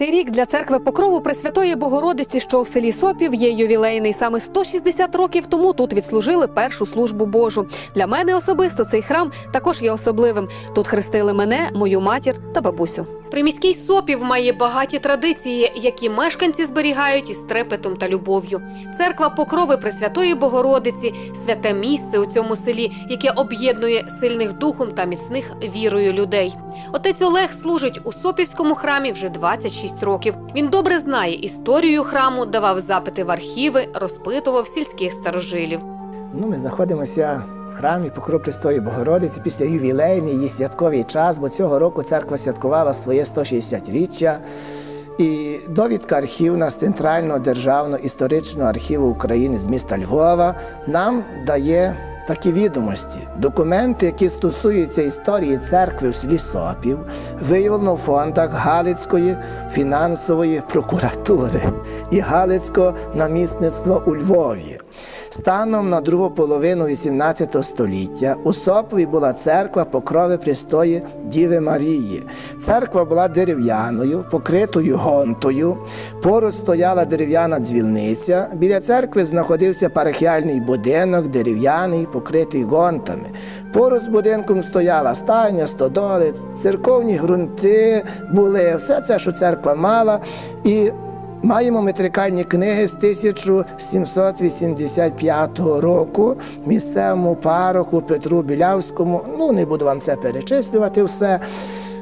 Цей рік для церкви Покрову Пресвятої Богородиці, що в селі Сопів, є ювілейний. Саме 160 років тому тут відслужили першу службу Божу. Для мене особисто цей храм також є особливим. Тут хрестили мене, мою матір та бабусю. Приміський Сопів має багаті традиції, які мешканці зберігають із трепетом та любов'ю. Церква Покрови Пресвятої Богородиці святе місце у цьому селі, яке об'єднує сильних духом та міцних вірою людей. Отець Олег служить у Сопівському храмі вже 26 років. Він добре знає історію храму, давав запити в архіви, розпитував сільських старожилів. Ну, ми знаходимося в храмі Покров Престої Богородиці після ювілейний її святковий час, бо цього року церква святкувала своє 160-річчя. І довідка архівна з Центрального державного історичного архіву України з міста Львова нам дає такі відомості. Документи, які стосуються історії церкви в селі Сопів, виявлено в фондах Галицької фінансової прокуратури і Галицького намісництва у Львові. Станом на другу половину XVIII століття у Сопові була церква покрови Престої Діви Марії. Церква була дерев'яною, покритою гонтою. Поруч стояла дерев'яна дзвільниця. Біля церкви знаходився парахіальний будинок, дерев'яний, покритий гонтами. Поруч з будинком стояла стайня, стодоли, церковні ґрунти були, все це, що церква мала. І Маємо метрикальні книги з 1785 року місцевому пароху Петру Білявському. Ну, не буду вам це перечислювати все.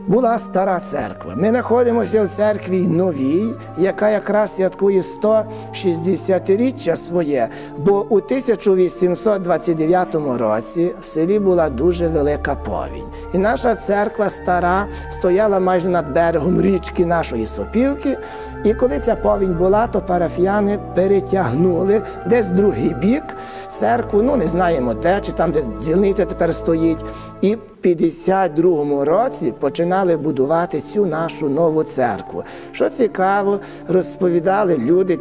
Була стара церква. Ми знаходимося в церкві новій, яка якраз святкує 160-річчя своє. Бо у 1829 році в селі була дуже велика повінь. І наша церква стара стояла майже над берегом річки нашої Сопівки. І коли ця повінь була, то парафіяни перетягнули десь другий бік церкву. Ну не знаємо де, чи там, де дзвіниця тепер стоїть. І в 52-му році починали будувати цю нашу нову церкву. Що цікаво, розповідали люди,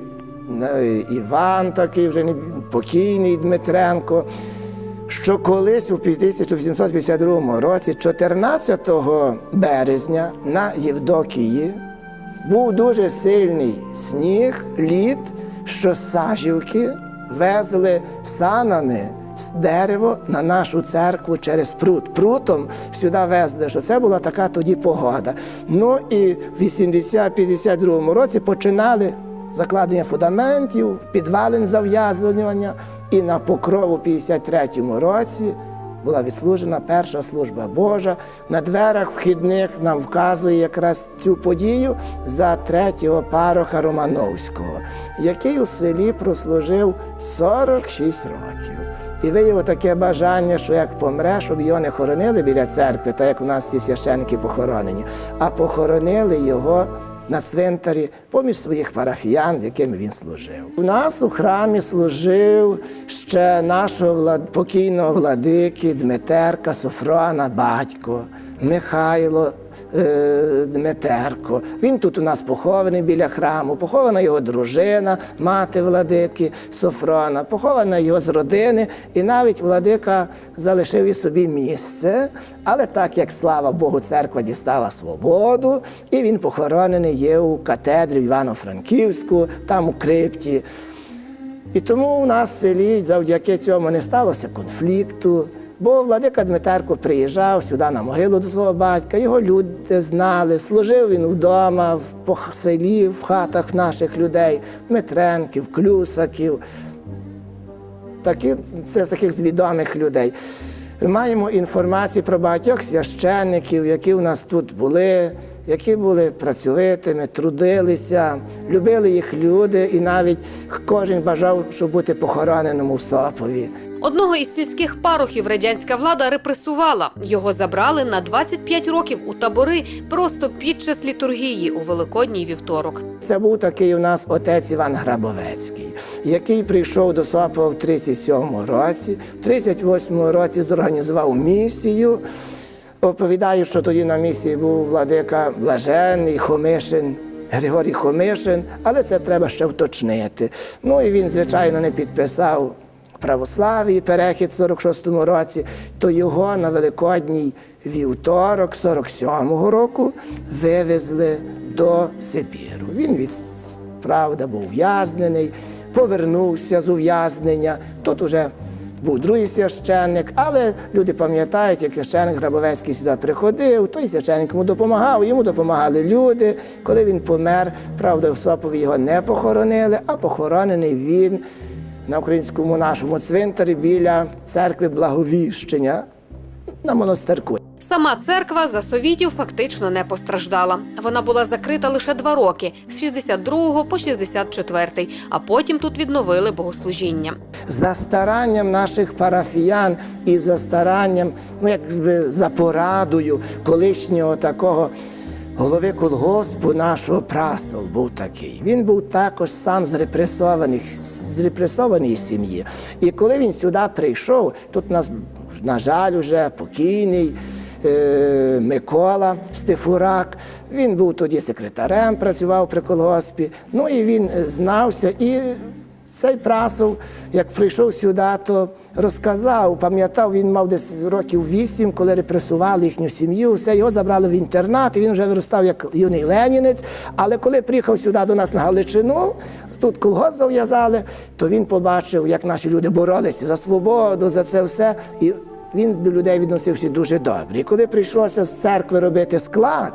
е, Іван такий вже покійний Дмитренко. Що колись у 1852 році, 14 березня, на Євдокії був дуже сильний сніг, лід, що сажівки везли санами з дерево на нашу церкву через пруд. Прутом сюди везли, що це була така тоді погода. Ну і в 80-52 році починали закладення фундаментів, підвалин зав'язування, і на покрову 53-му році була відслужена перша служба Божа. На дверах вхідних нам вказує якраз цю подію за третього пароха Романовського, який у селі прослужив 46 років. І виявив таке бажання, що як помре, щоб його не хоронили біля церкви, так як у нас ці священники похоронені, а похоронили його на цвинтарі поміж своїх парафіян, яким він служив. У нас у храмі служив ще нашого влад... покійного владики Дмитерка Софрона, батько, Михайло. Е, Дмитерко. Він тут у нас похований біля храму, похована його дружина, мати владики Софрона, похована його з родини, і навіть владика залишив і собі місце. Але так як слава Богу, церква дістала свободу, і він похоронений є у катедрі Івано-Франківську, там у крипті. І тому у нас в селі завдяки цьому не сталося конфлікту. Бо владика Дмитерко приїжджав сюди на могилу до свого батька, його люди знали, служив він вдома, в селі, в хатах наших людей, Дмитренків, Клюсаків. Такі, це з таких відомих людей. Маємо інформацію про багатьох священників, які у нас тут були, які були працьовитими, трудилися, любили їх люди, і навіть кожен бажав, щоб бути похороненим у Сопові. Одного із сільських парохів радянська влада репресувала. Його забрали на 25 років у табори просто під час літургії у Великодній вівторок. Це був такий у нас отець Іван Грабовецький, який прийшов до Сопова в 37-му році, в 38-му році зорганізував місію. Оповідаю, що тоді на місії був владика Блаженний, Хомишин, Григорій Хомишин, але це треба ще вточнити. Ну і він, звичайно, не підписав православ'ї перехід в 46-му році, то його на Великодній вівторок 47-го року вивезли до Сибіру. Він від правда був ув'язнений, повернувся з ув'язнення. Тут уже був другий священник, але люди пам'ятають, як священник Грабовецький сюди приходив, той священник йому допомагав, йому допомагали люди. Коли він помер, правда, в Сопові його не похоронили, а похоронений він на українському нашому цвинтарі біля церкви Благовіщення на монастирку. Сама церква за совітів фактично не постраждала. Вона була закрита лише два роки з 62 по 64, а потім тут відновили богослужіння. за старанням наших парафіян і за старанням, ну якби за порадою колишнього такого голови колгоспу нашого прасол був такий. Він був також сам з репресованих з репресованої сім'ї. І коли він сюди прийшов, тут нас, на жаль, уже покійний. е, Микола Стефурак, він був тоді секретарем, працював при колгоспі. Ну і він е, знався і цей прасов, як прийшов сюди, то розказав, пам'ятав, він мав десь років вісім, коли репресували їхню сім'ю. Все його забрали в інтернат, і він вже виростав як юний ленінець. Але коли приїхав сюди до нас на Галичину, тут колгосп зав'язали, то він побачив, як наші люди боролися за свободу, за це все. І він до людей відносився дуже добре. І коли прийшлося з церкви робити склад.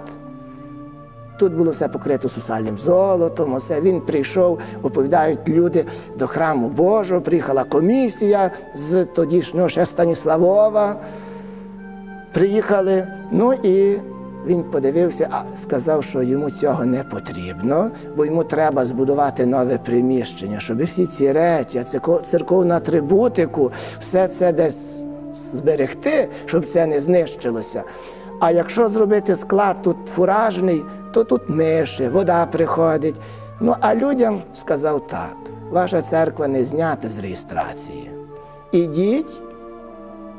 Тут було все покрито сусальним золотом. Усе він прийшов, оповідають люди до храму Божого. Приїхала комісія з тодішнього ще Станіславова. Приїхали. Ну і він подивився, а сказав, що йому цього не потрібно, бо йому треба збудувати нове приміщення, щоб всі ці речі, церко- церковну атрибутику, все це десь зберегти, щоб це не знищилося. А якщо зробити склад тут фуражний, то тут миші, вода приходить. Ну а людям сказав так: ваша церква не знята з реєстрації. Ідіть,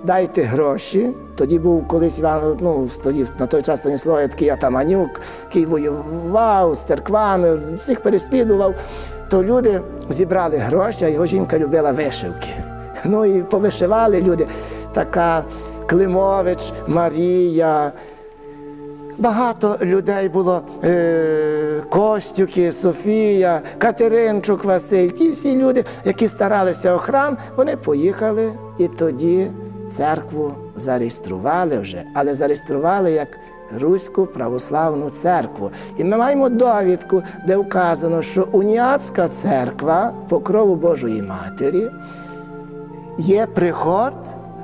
дайте гроші. Тоді був колись ну, тоді, на той час Станіслав такий Атаманюк, який воював з церквами, всіх переслідував. То люди зібрали гроші, а його жінка любила вишивки. Ну і повишивали люди. Така Климович, Марія. Багато людей було е, Костюки, Софія, Катеринчук, Василь. Ті всі люди, які старалися о храм, вони поїхали і тоді церкву зареєстрували вже, але зареєстрували як Руську православну церкву. І ми маємо довідку, де вказано, що уніатська церква покрову Божої Матері є приход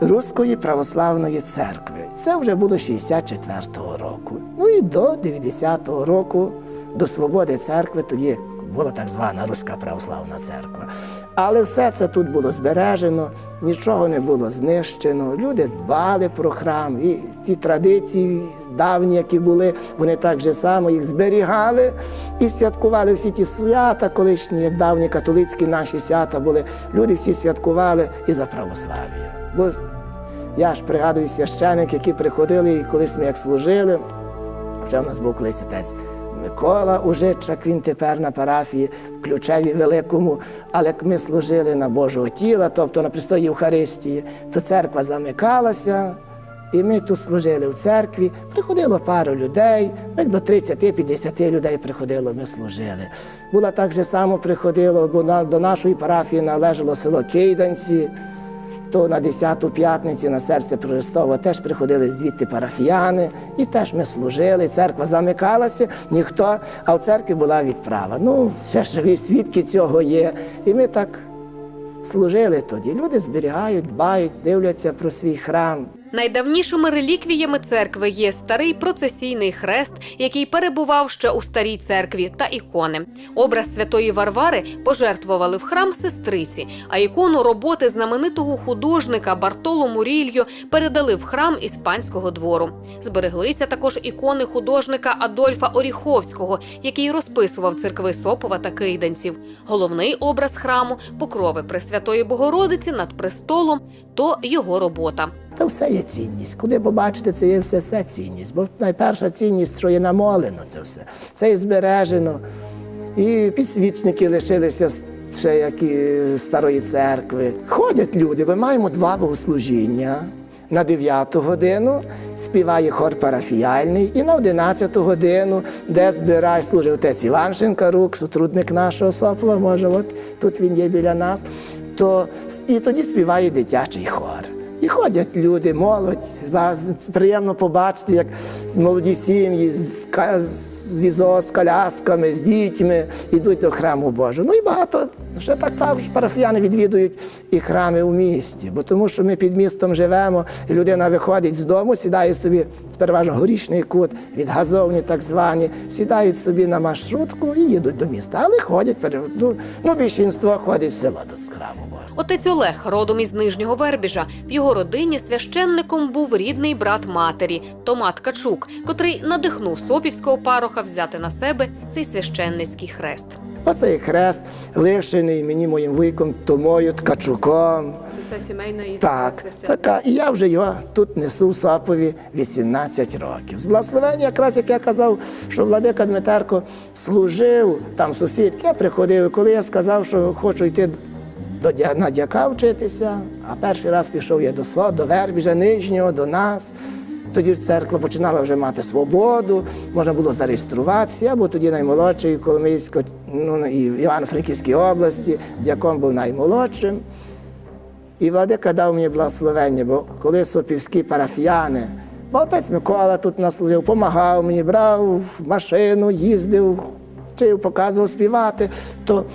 Руської православної церкви. Це вже було 64-го року. Ну і до 90-го року, до свободи церкви, тоді була так звана Руська православна церква. Але все це тут було збережено, нічого не було знищено. Люди дбали про храм, і ті традиції давні, які були, вони так же само їх зберігали і святкували всі ті свята, колишні, як давні католицькі наші свята були. Люди всі святкували і за православ'я. Бо я ж пригадую священик, які приходили, і колись ми як служили. Вже в нас був колись отець Микола Ужичак, він тепер на парафії в Ключеві Великому. Але як ми служили на Божого тіла, тобто на престолі Євхаристії, то церква замикалася. І ми тут служили в церкві, приходило пару людей, ну, як до 30-50 людей приходило, ми служили. Було так же само приходило, бо до нашої парафії належало село Кейданці, то на 10-ту п'ятниці на серце Христово теж приходили звідти парафіяни, і теж ми служили. Церква замикалася, ніхто, а в церкві була відправа. Ну, ще ж свідки цього є. І ми так служили тоді. Люди зберігають, дбають, дивляться про свій храм. Найдавнішими реліквіями церкви є старий процесійний хрест, який перебував ще у старій церкві, та ікони. Образ святої Варвари пожертвували в храм сестриці, а ікону роботи знаменитого художника Бартоло Мурільо передали в храм іспанського двору. Збереглися також ікони художника Адольфа Оріховського, який розписував церкви Сопова та Кийданців. Головний образ храму покрови Пресвятої Богородиці над престолом то його робота. Та все є цінність. Куди побачите, це є все, все цінність. Бо найперша цінність, що є намолено, це все. Це є збережено. І підсвічники лишилися ще як і старої церкви. Ходять люди, ми маємо два богослужіння. на 9 годину співає хор парафіяльний, і на 11 годину, де збирає, служив отець Іван Шинкарук, сотрудник нашого Сопова, може, от тут він є біля нас. То, і тоді співає дитячий хор. Ходять люди, молодь. Приємно побачити, як молоді сім'ї з візо, з колясками, з дітьми йдуть до храму Божого. Ну і багато ще так також парафіяни відвідують і храми у місті, бо тому що ми під містом живемо, і людина виходить з дому, сідає собі переважно горішний кут, від газовні так звані, сідають собі на маршрутку і їдуть до міста. Але ходять, ну, ну більшинство ходить в село до храму. Отець Олег, родом із Нижнього Вербіжа, в його родині священником був рідний брат матері Тома Ткачук, котрий надихнув сопівського пароха взяти на себе цей священницький хрест. Оцей хрест лишений мені моїм вуйком Томою Ткачуком. Це сімейна і Так, така. І я вже його тут несу в Сапові 18 років. З благословення, якраз як я казав, що владика Дмитерко служив там сусідки, я приходив. Коли я сказав, що хочу йти до на дяка вчитися, а перший раз пішов я до Со, до Вербіжа Нижнього, до нас. Тоді церква починала вже мати свободу, можна було зареєструватися. Я був тоді наймолодший Коломийсько, ну, і в Івано-Франківській області, дяком був наймолодшим. І владика дав мені благословення, бо коли сопівські парафіяни, бо отець Микола тут нас служив, допомагав мені, брав машину, їздив, вчив, показував співати. То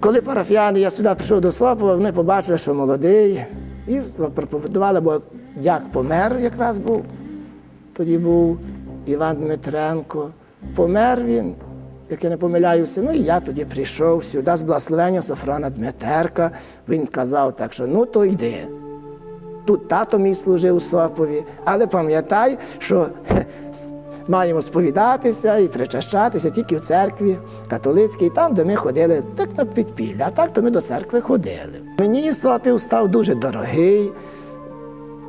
коли парафіяни, я сюди прийшов до Сопова, вони побачили, що молодий, і проповідували, бо дяк помер якраз був. Тоді був Іван Дмитренко. Помер він, як я не помиляюся. Ну і я тоді прийшов сюди з благословення Софрона Дмитерка. Він казав так, що ну то йди. Тут тато мій служив у Сопові, але пам'ятай, що маємо сповідатися і причащатися тільки в церкві католицькій, там, де ми ходили так на підпілля, а так то ми до церкви ходили. Мені Сопів став дуже дорогий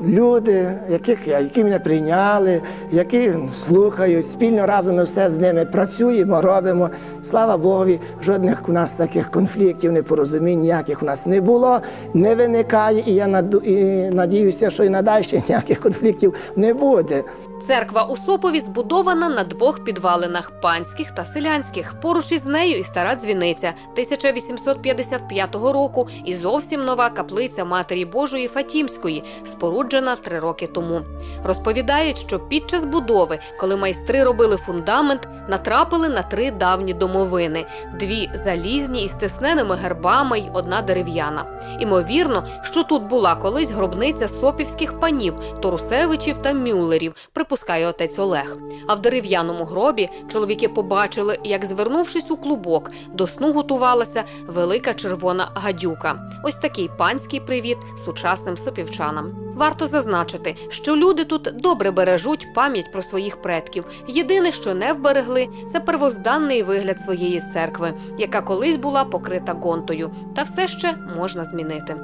люди, яких, які мене прийняли, які слухають, спільно разом ми все з ними працюємо, робимо. Слава Богові, жодних у нас таких конфліктів, непорозумінь ніяких у нас не було, не виникає, і я наду, і надіюся, що і надалі ніяких конфліктів не буде. Церква у Сопові збудована на двох підвалинах панських та селянських. Поруч із нею і стара дзвіниця 1855 року і зовсім нова каплиця Матері Божої Фатімської, споруджена три роки тому. Розповідають, що під час будови, коли майстри робили фундамент, натрапили на три давні домовини: дві залізні із тисненими гербами й одна дерев'яна. Імовірно, що тут була колись гробниця сопівських панів, Торусевичів та Мюллерів, припускає отець Олег. А в дерев'яному гробі чоловіки побачили, як, звернувшись у клубок, до сну готувалася велика червона гадюка. Ось такий панський привіт сучасним сопівчанам. Варто зазначити, що люди тут добре бережуть пам'ять про своїх предків. Єдине, що не вберегли, це первозданний вигляд своєї церкви, яка колись була покрита гонтою, та все ще можна змінити.